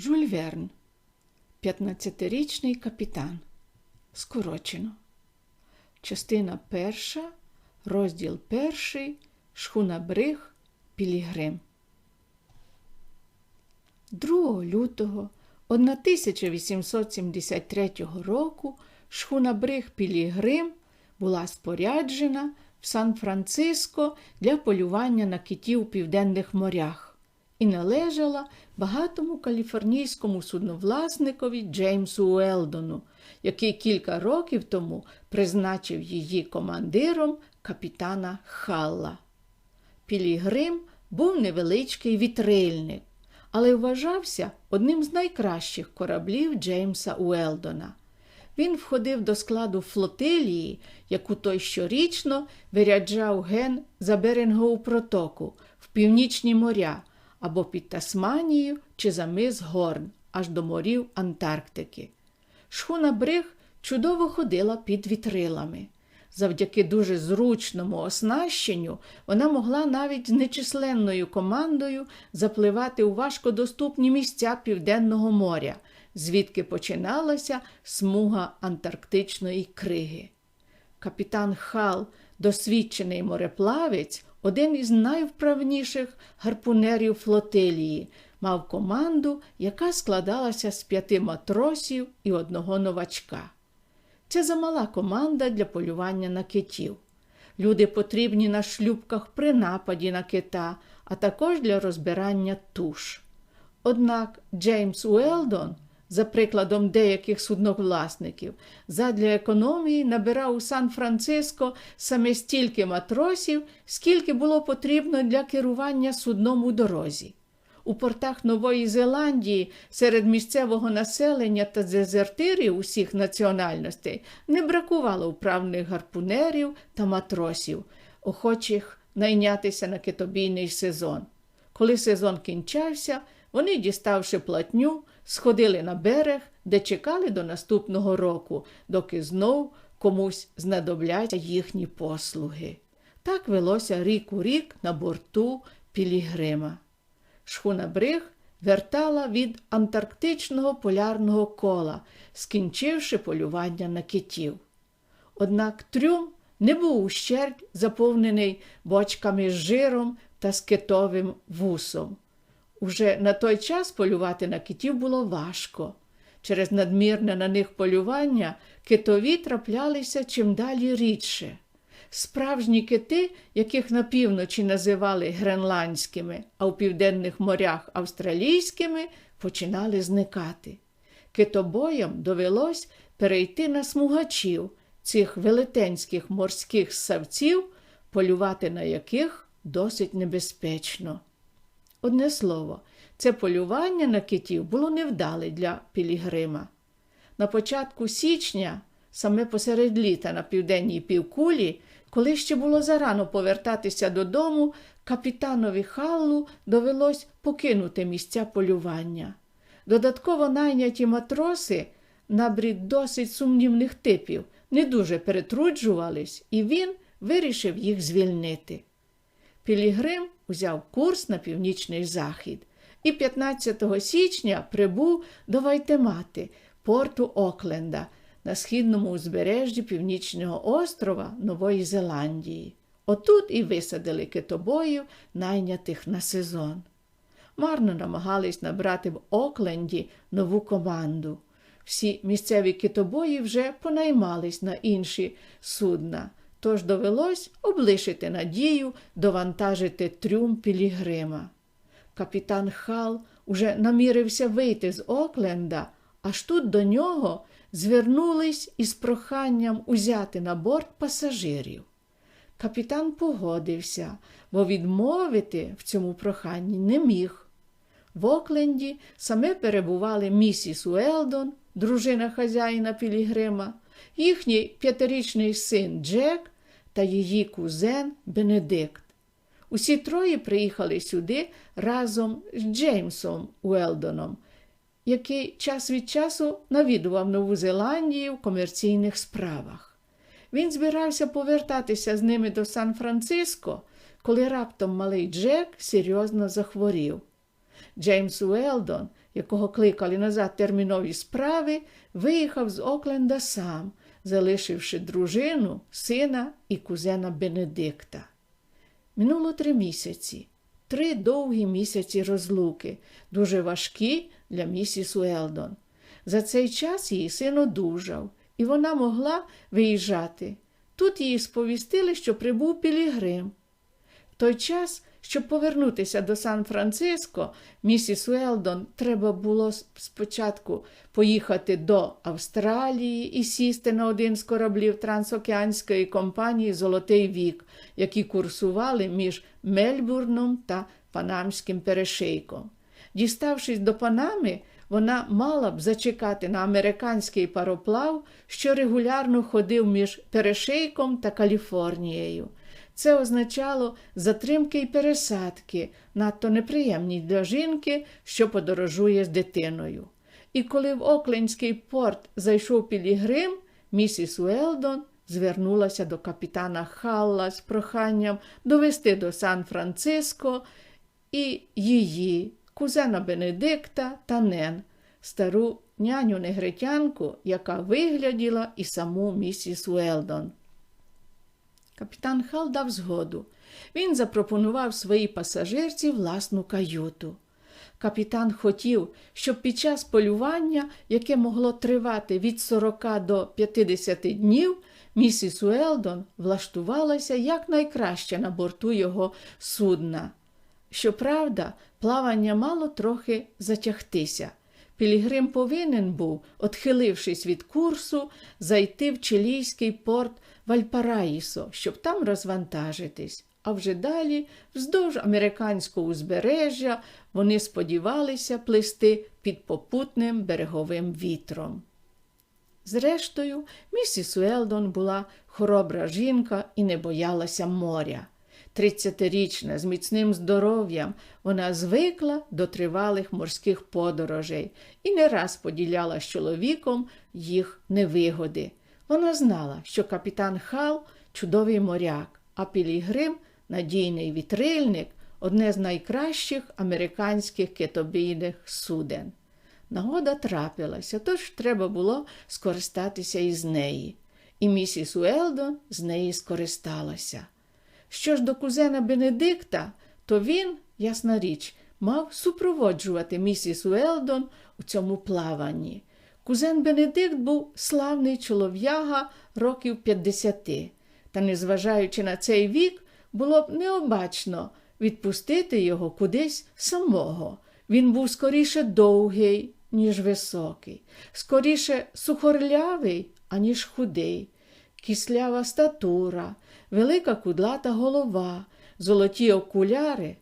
Жюль Верн, 15-річний капітан. Скорочено. Частина перша, розділ перший, шхуна Бриг, Пілігрим. 2 лютого 1873 року шхуна Бриг Пілігрим була споряджена в Сан-Франциско для полювання на китів у південних морях і належала багатому каліфорнійському судновласникові Джеймсу Уелдону, який кілька років тому призначив її командиром капітана Халла. Пілігрим був невеличкий вітрильник, але вважався одним з найкращих кораблів Джеймса Уелдона. Він входив до складу флотилії, яку той щорічно виряджав ген за Берингову протоку в північні моря або під Тасманією чи за мис Горн, аж до морів Антарктики. Шхуна Бриг чудово ходила під вітрилами. Завдяки дуже зручному оснащенню вона могла навіть з нечисленною командою запливати у важкодоступні місця Південного моря, звідки починалася смуга антарктичної криги. Капітан Хал, досвідчений мореплавець, один із найвправніших гарпунерів флотилії, мав команду, яка складалася з п'яти матросів і одного новачка. Це замала команда для полювання на китів. Люди потрібні на шлюбках при нападі на кита, а також для розбирання туш. Однак Джеймс Уелдон – за прикладом деяких судновласників, задля економії набирав у Сан-Франциско саме стільки матросів, скільки було потрібно для керування судном у дорозі. У портах Нової Зеландії серед місцевого населення та дезертирів усіх національностей не бракувало вправних гарпунерів та матросів, охочих найнятися на китобійний сезон. Коли сезон кінчався, вони, діставши платню, сходили на берег, де чекали до наступного року, доки знов комусь знадобляться їхні послуги. Так велося рік у рік на борту Пілігрима. Шхуна Бриг вертала від антарктичного полярного кола, скінчивши полювання на китів. Однак трюм не був ущерть заповнений бочками з жиром та скитовим вусом. Уже на той час полювати на китів було важко. Через надмірне на них полювання китові траплялися чим далі рідше. Справжні кити, яких на півночі називали гренландськими, а у південних морях австралійськими, починали зникати. Китобоям довелось перейти на смугачів цих велетенських морських ссавців, полювати на яких досить небезпечно. Одне слово, це полювання на китів було невдале для Пілігрима. На початку січня, саме посеред літа на південній півкулі, коли ще було зарано повертатися додому, капітанові Халлу довелось покинути місця полювання. Додатково найняті матроси, набрід досить сумнівних типів, не дуже перетруджувались, і він вирішив їх звільнити. Пілігрим узяв курс на північний захід і 15 січня прибув до Вайтемати, порту Окленда на східному узбережжі Північного острова Нової Зеландії. Отут і висадили китобоїв, найнятих на сезон. Марно намагались набрати в Окленді нову команду. Всі місцеві китобої вже понаймались на інші судна тож довелось облишити надію довантажити трюм Пілігрима. Капітан Хал уже намірився вийти з Окленда, аж тут до нього звернулись із проханням узяти на борт пасажирів. Капітан погодився, бо відмовити в цьому проханні не міг. В Окленді саме перебували місіс Уелдон, дружина хазяїна Пілігрима, їхній п'ятирічний син Джек та її кузен Бенедикт. Усі троє приїхали сюди разом з Джеймсом Уелдоном, який час від часу навідував Нову Зеландію в комерційних справах. Він збирався повертатися з ними до Сан-Франциско, коли раптом малий Джек серйозно захворів. Джеймс Уелдон якого кликали назад термінові справи, виїхав з Окленда сам, залишивши дружину, сина і кузена Бенедикта. Минуло три місяці, три довгі місяці розлуки, дуже важкі для місіс Уелдон. За цей час її син одужав, і вона могла виїжджати. Тут її сповістили, що прибув Пілігрим. В той час, щоб повернутися до Сан-Франциско, місіс Уелдон треба було спочатку поїхати до Австралії і сісти на один з кораблів трансокеанської компанії Золотий вік, які курсували між Мельбурном та Панамським перешийком. Діставшись до Панами, вона мала б зачекати на американський пароплав, що регулярно ходив між Перешейком та Каліфорнією. Це означало затримки й пересадки, надто неприємні для жінки, що подорожує з дитиною. І коли в Оклендський порт зайшов Пілігрим, місіс Уелдон звернулася до капітана Халла з проханням довести до Сан-Франциско і її, кузена Бенедикта та Нен, стару няню негритянку, яка вигляділа і саму місіс Уелдон. Капітан Хал дав згоду. Він запропонував своїй пасажирці власну каюту. Капітан хотів, щоб під час полювання, яке могло тривати від 40 до 50 днів, місіс Уелдон влаштувалася якнайкраще на борту його судна. Щоправда, плавання мало трохи затягтися. Пілігрим повинен був, отхилившись від курсу, зайти в чилійський порт Вальпараїсо, щоб там розвантажитись. А вже далі, вздовж американського узбережжя, вони сподівалися плисти під попутним береговим вітром. Зрештою, місіс Уелдон була хоробра жінка і не боялася моря. Тридцятирічна з міцним здоров'ям вона звикла до тривалих морських подорожей і не раз поділяла з чоловіком їх невигоди. Вона знала, що капітан Хал чудовий моряк, а Пілігрим надійний вітрильник одне з найкращих американських китобійних суден. Нагода трапилася, тож треба було скористатися із неї. І місіс Уелдон з неї скористалася. Що ж до кузена Бенедикта, то він, ясна річ, мав супроводжувати місіс Уелдон у цьому плаванні. Кузен Бенедикт був славний чолов'яга років 50, та, незважаючи на цей вік, було б необачно відпустити його кудись самого. Він був скоріше довгий, ніж високий, скоріше сухорлявий, аніж худий, кислява статура, велика кудлата голова, золоті окуляри.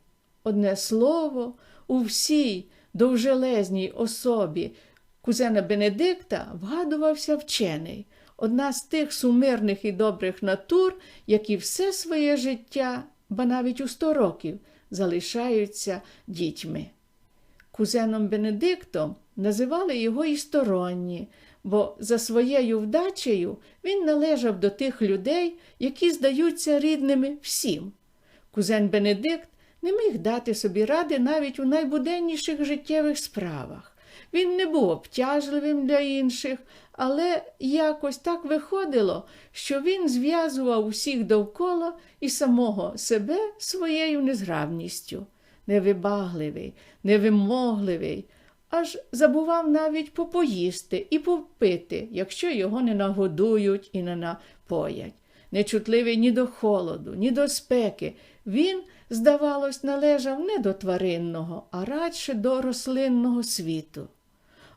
Одне слово, у всій довжелезній особі кузена Бенедикта вгадувався вчений, одна з тих сумирних і добрих натур, які все своє життя, ба навіть у сто років, залишаються дітьми. Кузеном Бенедиктом називали його і сторонні, бо за своєю вдачею він належав до тих людей, які здаються рідними всім. Кузен Бенедикт не міг дати собі ради навіть у найбуденніших життєвих справах. Він не був обтяжливим для інших, але якось так виходило, що він зв'язував усіх довкола і самого себе своєю незграбністю. Невибагливий, невимогливий, аж забував навіть попоїсти і попити, якщо його не нагодують і не напоять. Нечутливий ні до холоду, ні до спеки. Він, здавалось, належав не до тваринного, а радше до рослинного світу.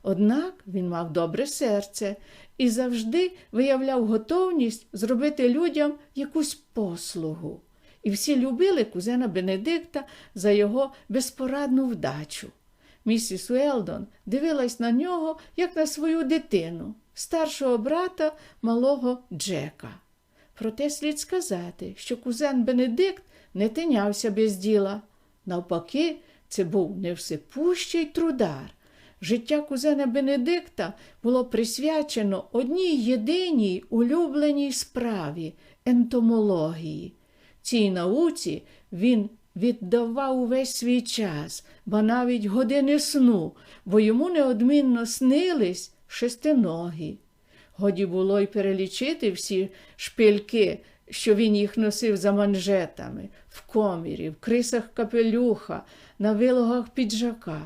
Однак він мав добре серце і завжди виявляв готовність зробити людям якусь послугу. І всі любили кузена Бенедикта за його безпорадну вдачу. Місіс Уелдон дивилась на нього, як на свою дитину, старшого брата малого Джека. Проте слід сказати, що кузен Бенедикт не тинявся без діла. Навпаки, це був невсипущий трудар. Життя кузена Бенедикта було присвячено одній єдиній улюбленій справі ентомології. Цій науці він віддавав увесь свій час, ба навіть години сну, бо йому неодмінно снились шестиногі. Годі було й перелічити всі шпильки, що він їх носив за манжетами, в комірі, в крисах капелюха, на вилогах піджака.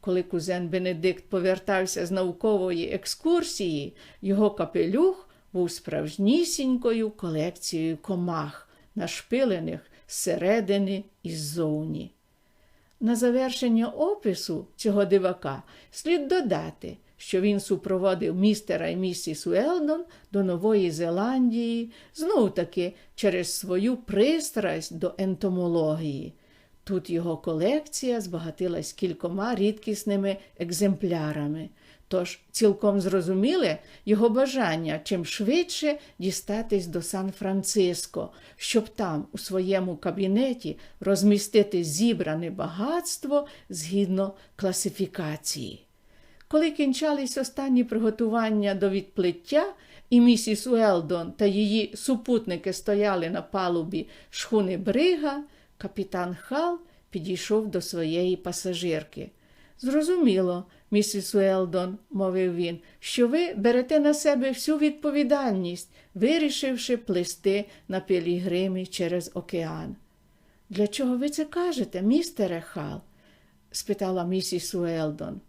Коли кузен Бенедикт повертався з наукової екскурсії, його капелюх був справжнісінькою колекцією комах, нашпилених зсередини і ззовні. На завершення опису цього дивака слід додати, що він супроводив містера і місіс Уелдон до Нової Зеландії, знов таки через свою пристрасть до ентомології. Тут його колекція збагатилась кількома рідкісними екземплярами. Тож цілком зрозуміле його бажання чим швидше дістатись до Сан-Франциско, щоб там, у своєму кабінеті, розмістити зібране багатство згідно класифікації. Коли кінчались останні приготування до відплиття, і місіс Уелдон та її супутники стояли на палубі шхуни Брига, капітан Хал підійшов до своєї пасажирки. Зрозуміло, місіс Уелдон, мовив він, що ви берете на себе всю відповідальність, вирішивши плисти на пілігримі через океан. Для чого ви це кажете, містере Хал? спитала місіс Уелдон.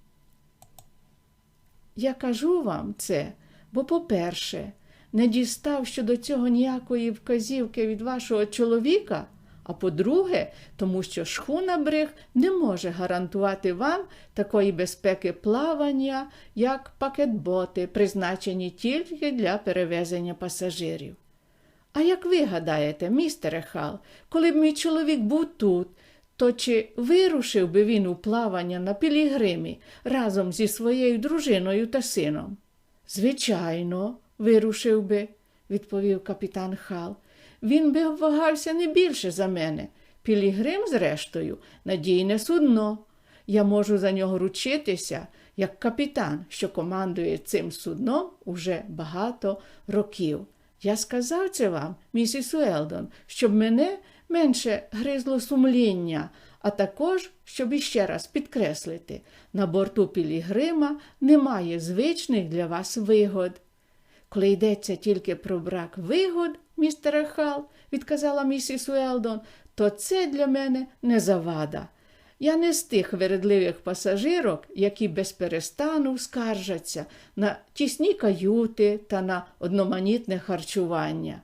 Я кажу вам це, бо, по-перше, не дістав щодо цього ніякої вказівки від вашого чоловіка, а по-друге, тому що шхуна Бриг не може гарантувати вам такої безпеки плавання, як пакетботи, призначені тільки для перевезення пасажирів. А як ви гадаєте, містере Хал, коли б мій чоловік був тут, то чи вирушив би він у плавання на пілігримі разом зі своєю дружиною та сином? Звичайно, вирушив би, відповів капітан Хал. Він би вагався не більше за мене. Пілігрим, зрештою, надійне судно. Я можу за нього ручитися, як капітан, що командує цим судном уже багато років. Я сказав це вам, місіс Уелдон, щоб мене менше гризло сумління, а також, щоб іще раз підкреслити, на борту Пілігрима немає звичних для вас вигод. Коли йдеться тільки про брак вигод, містере Хал, відказала місіс Уелдон, то це для мене не завада. Я не з тих вередливих пасажирок, які без перестану скаржаться на тісні каюти та на одноманітне харчування.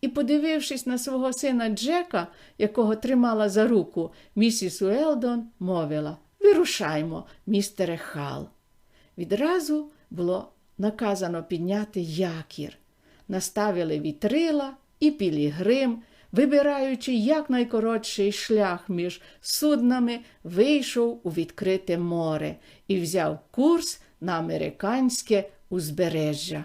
І, подивившись на свого сина Джека, якого тримала за руку, місіс Уелдон мовила Вирушаймо, містере Хал. Відразу було наказано підняти якір. Наставили вітрила і пілігрим, вибираючи якнайкоротший шлях між суднами, вийшов у відкрите море і взяв курс на американське узбережжя.